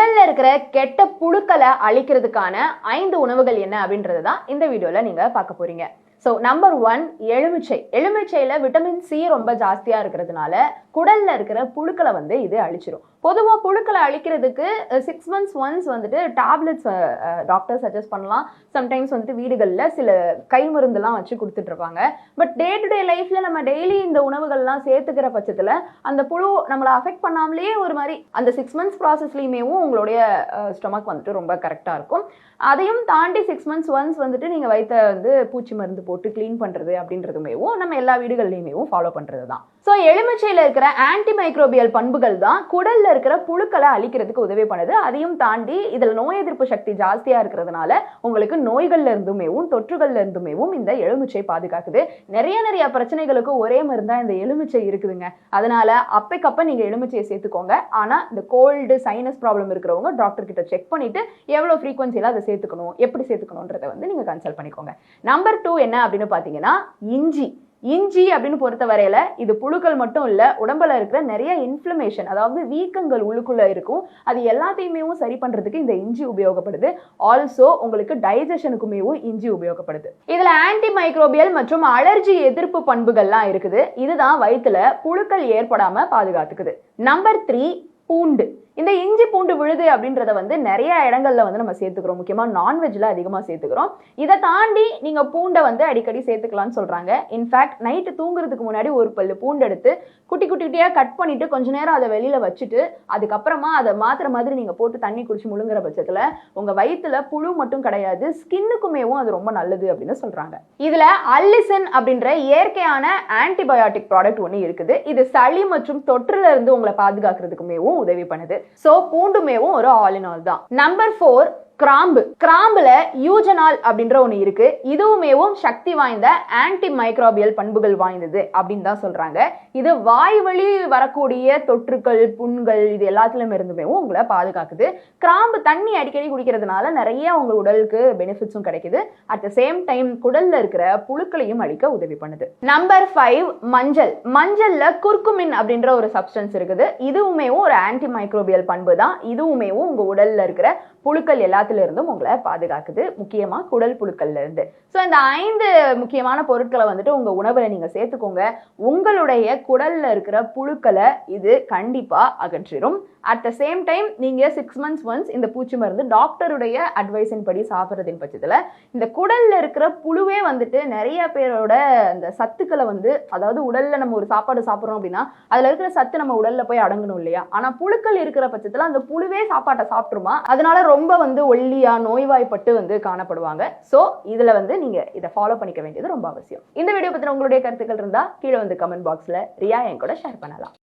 உடல்ல இருக்கிற கெட்ட புழுக்களை அழிக்கிறதுக்கான ஐந்து உணவுகள் என்ன அப்படின்றது தான் இந்த வீடியோல நீங்க பார்க்க போறீங்க. ஸோ நம்பர் ஒன் எலுமிச்சை. எலுமிச்சையில் விட்டமின் சி ரொம்ப ஜாஸ்தியா இருக்கிறதுனால குடல்ல இருக்கிற புழுக்களை வந்து இது அழிச்சிடும் பொதுவாக புழுக்களை அழிக்கிறதுக்கு சிக்ஸ் மந்த்ஸ் ஒன்ஸ் வந்துட்டு டேப்லெட்ஸ் டாக்டர் சஜஸ்ட் பண்ணலாம். சம்டைம்ஸ் வந்துட்டு வீடுகளில் சில கை மருந்துலாம் வச்சு கொடுத்துட்ருப்பாங்க. பட் டே டு டே லைஃப்பில் நம்ம டெய்லி இந்த உணவுகள்லாம் சேர்த்துக்கிற பட்சத்தில் அந்த புழு நம்மளை அஃபெக்ட் பண்ணாமலே ஒரு மாதிரி அந்த சிக்ஸ் மந்த்ஸ் ப்ராசஸ்லையுமேவும் உங்களுடைய ஸ்டொமக் வந்துட்டு ரொம்ப கரெக்டாக இருக்கும். அதையும் தாண்டி சிக்ஸ் மந்த்ஸ் ஒன்ஸ் வந்துட்டு நீங்கள் வயிற்ற வந்து பூச்சி மருந்து போட்டு க்ளீன் பண்ணுறது அப்படின்றதுமேவும் நம்ம எல்லா வீடுகள்லையுமேவும் ஃபாலோ பண்ணுறது தான் ஸோ எலுமிச்சையில் இருக்கிற ஆன்டி மைக்ரோபியல் பண்புகள் தான் குடல்ல இருக்கிற புழுக்களை அழிக்கிறதுக்கு உதவி பண்ணுது. அதையும் தாண்டி இதில் நோய் எதிர்ப்பு சக்தி ஜாஸ்தியாக இருக்கிறதுனால உங்களுக்கு நோய்கள்ல இருந்துமேவும் தொற்றுகள்ல இருந்துமேவும் இந்த எலுமிச்சை பாதுகாக்குது. நிறைய நிறைய பிரச்சனைகளுக்கு ஒரே மருந்தா இந்த எலுமிச்சை இருக்குதுங்க. அதனால அப்பைக்கப்ப நீங்க எலுமிச்சையை சேர்த்துக்கோங்க. ஆனா இந்த கோல்டு சைனஸ் ப்ராப்ளம் இருக்கிறவங்க டாக்டர் கிட்ட செக் பண்ணிட்டு எவ்வளவு ஃப்ரீக்வன்சியில அதை சேர்த்துக்கணும் எப்படி சேர்த்துக்கணுன்றதை வந்து நீங்க கன்சல்ட் பண்ணிக்கோங்க. நம்பர் டூ என்ன அப்படின்னு பார்த்தீங்கன்னா இஞ்சி. இஞ்சி அப்படின்னு பொறுத்த வரையில இது புழுக்கள் மட்டும் இல்ல உடம்புல இருக்கிற நிறைய இன்ஃப்ளமேஷன் அதாவது வீக்கங்கள் உள்ளுக்குள்ள இருக்கும். அது எல்லாத்தையுமேவும் சரி பண்றதுக்கு இந்த இஞ்சி உபயோகப்படுது. ஆல்சோ உங்களுக்கு டைஜஷனுக்குமேவும் இஞ்சி உபயோகப்படுது. இதுல ஆன்டி மைக்ரோபியல் மற்றும் அலர்ஜி எதிர்ப்பு பண்புகள்லாம் இருக்குது. இதுதான் வயிற்றுல புழுக்கள் ஏற்படாம பாதுகாத்துக்குது. நம்பர் த்ரீ பூண்டு. இந்த இஞ்சி பூண்டு விழுது அப்படின்றத வந்து நிறைய இடங்கள்ல வந்து நம்ம சேர்த்துக்கிறோம். முக்கியமாக நான்வெஜ்ல அதிகமாக சேர்த்துக்கிறோம். இதை தாண்டி நீங்க பூண்டை வந்து அடிக்கடி சேர்த்துக்கலாம்னு சொல்றாங்க. இன்ஃபேக்ட் நைட்டு தூங்குறதுக்கு முன்னாடி ஒரு பல்லு பூண்டு எடுத்து குட்டி குட்டி குட்டியாக கட் பண்ணிட்டு கொஞ்ச நேரம் அதை வெளியில வச்சுட்டு அதுக்கப்புறமா அதை மாத்திர மாதிரி நீங்க போட்டு தண்ணி குடிச்சு முழுங்குற பட்சத்துல உங்க வயிற்றுல புழு மட்டும் கிடையாது ஸ்கின்னுக்குமேவும் அது ரொம்ப நல்லது அப்படின்னு சொல்றாங்க. இதுல அல்லிசன் அப்படின்ற இயற்கையான ஆன்டிபயோட்டிக் ப்ராடக்ட் ஒன்று இருக்குது. இது சளி மற்றும் தொற்றுல இருந்து உங்களை பாதுகாக்கிறதுக்குமேவும் உதவி பண்ணுது. ஸோ பூண்டுமேவும் ஒரு ஆல் இன் ஆல் தான் நம்பர் ஃபோர் கிராம்பு. கிராம்புல யூஜனால் அப்படின்ற ஒன்று இருக்கு. இதுவுமேவும் சக்தி வாய்ந்த ஆன்டி மைக்ரோபியல் பண்புகள் வாய்ந்தது அப்படின்னு தான் சொல்றாங்க. இது வாய் வழி வரக்கூடிய தொற்றுக்கள் புண்கள் இது எல்லாத்துலயும் இருந்துமேவும் உங்களை பாதுகாக்குது. கிராம்பு தண்ணி அடிக்கடி குடிக்கிறதுனால நிறைய உங்க உடலுக்கு பெனிஃபிட்ஸும் கிடைக்குது. அட் த சேம் டைம் குடல்ல இருக்கிற புழுக்களையும் அழிக்க உதவி பண்ணுது. நம்பர் ஃபைவ் மஞ்சள். மஞ்சள்ல குர்குமின் அப்படின்ற ஒரு சப்ஸ்டன்ஸ் இருக்குது. இதுவுமேவும் ஒரு ஆன்டி மைக்ரோபியல் பண்பு தான். இதுவுமேவும் உங்க உடல்ல இருக்கிற புழுக்கள் எல்லாத்துல இருந்தும் உங்களை பாதுகாக்குது. முக்கியமா குடல் புழுக்கள்ல இருந்து ஸோ இந்த ஐந்து முக்கியமான பொருட்களை வந்துட்டு உங்க உணவுல நீங்க சேர்த்துக்கோங்க. உங்களுடைய குடல்ல இருக்கிற புழுக்களை இது கண்டிப்பா அகற்றிடும் அட் த சேம் டைம் நீங்க சிக்ஸ் மந்த்ஸ் ஒன்ஸ் இந்த பூச்சி மருந்து டாக்டருடைய அட்வைஸின் படி சாப்பிட்றதின் பட்சத்தில் இந்த குடல்ல இருக்கிற புழுவே வந்துட்டு நிறைய பேரோட அந்த சத்துக்களை வந்து அதாவது உடல்ல நம்ம ஒரு சாப்பாடு சாப்பிட்றோம் அப்படின்னா அதுல இருக்கிற சத்து நம்ம உடல்ல போய் அடங்கணும் இல்லையா? ஆனா புழுக்கள் இருக்கிற பட்சத்தில் அந்த புழுவே சாப்பாட்டை சாப்பிட்டுருமா? அதனால ரொம்ப வந்து ஒல்லியா நோய்வாய்ப்பட்டு வந்து காணப்படுவாங்க. ஸோ இதுல வந்து நீங்க இதை ஃபாலோ பண்ணிக்க வேண்டியது ரொம்ப அவசியம். இந்த வீடியோ பத்தின உங்களுடைய கருத்துக்கள் இருந்தா கீழே வந்து கமெண்ட் பாக்ஸ்ல ரியா என் கூட ஷேர் பண்ணலாம்.